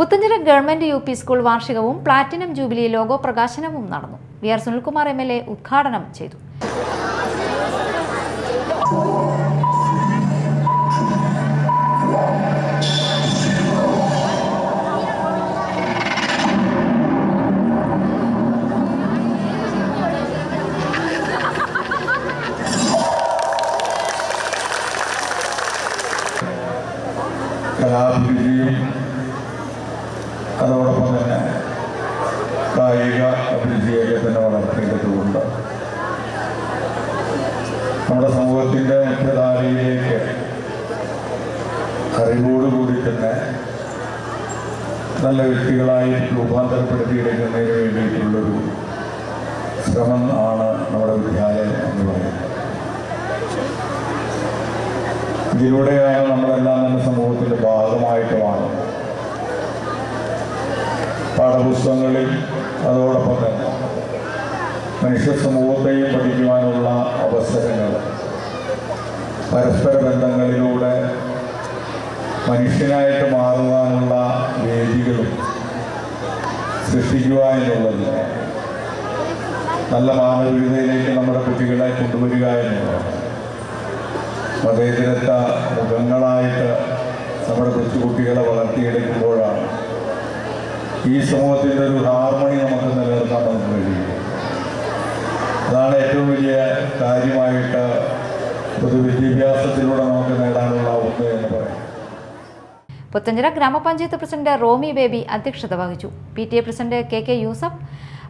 Puthenchira government U P school വാർഷികവും platinum jubilee logo പ്രകാശനവും നടന്നു. V R Sunilkumar M L A ഉദ്ഘാടനം ചെയ്തു. കലാഭിരുചിയും അതോടൊപ്പം തന്നെ കായിക അഭിരുചിയൊക്കെ തന്നെ വളർത്തേണ്ടതുണ്ട് നമ്മുടെ സമൂഹത്തിന്റെ മുഖ്യധാരയിലേക്ക് അറിവോടുകൂടി തന്നെ നല്ല വ്യക്തികളായി രൂപാന്തരപ്പെടുത്തിയെടുക്കുന്നതിന് വേണ്ടിയിട്ടുള്ളൊരു ശ്രമം ആണ് നമ്മുടെ വിദ്യാലയം എന്ന് പറയുന്നത്. ഇതിലൂടെയാണ് നമ്മളെല്ലാം തന്നെ സമൂഹത്തിന്റെ ഭാഗമായിട്ട് മാറുന്നത്. പാഠപുസ്തകങ്ങളിൽ അതോടൊപ്പം തന്നെ മനുഷ്യ സമൂഹത്തെയും പഠിക്കുവാനുള്ള അവസരങ്ങൾ. പരസ്പര ബന്ധങ്ങളിലൂടെ മനുഷ്യനായിട്ട് മാറുവാനുള്ള വേദികളും സൃഷ്ടിക്കുക എന്നുള്ളത് നല്ല മാനവികതയിലേക്ക് നമ്മുടെ കുട്ടികളെ കൊണ്ടുവരിക എന്നുള്ളതാണ് മതേതരത്വ മുഖങ്ങളായിട്ട് നമ്മുടെ കൊച്ചുകുട്ടികളെ വളർത്തിയെടുക്കുമ്പോഴാണ് ഈ സമൂഹത്തിന്റെ ഒരു ഹാർമണി നമുക്ക് നിലനിർത്താൻ നമുക്ക് കഴിയും. അതാണ് ഏറ്റവും വലിയ കാര്യമായിട്ട് പൊതുവിദ്യാഭ്യാസത്തിലൂടെ നമുക്ക് നേടാനുള്ള ഒന്ന് എന്ന് പറയും പുത്തഞ്ചിറ ഗ്രാമപഞ്ചായത്ത് പ്രസിഡന്റ് റോമി ബേബി അധ്യക്ഷത വഹിച്ചു. P T A president K K Yusuf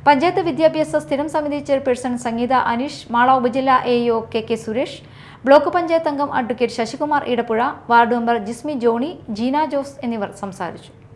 panchayat വിദ്യാഭ്യാസ സ്ഥിരം സമിതി ചെയർപേഴ്സൺ സംഗീത അനീഷ് മാള ഉപജില്ല A O K K Suresh block panchayat അംഗം advocate Sasikumar Edappuzha ward member Jismi Johny Jeena Jose എന്നിവർ സംസാരിച്ചു.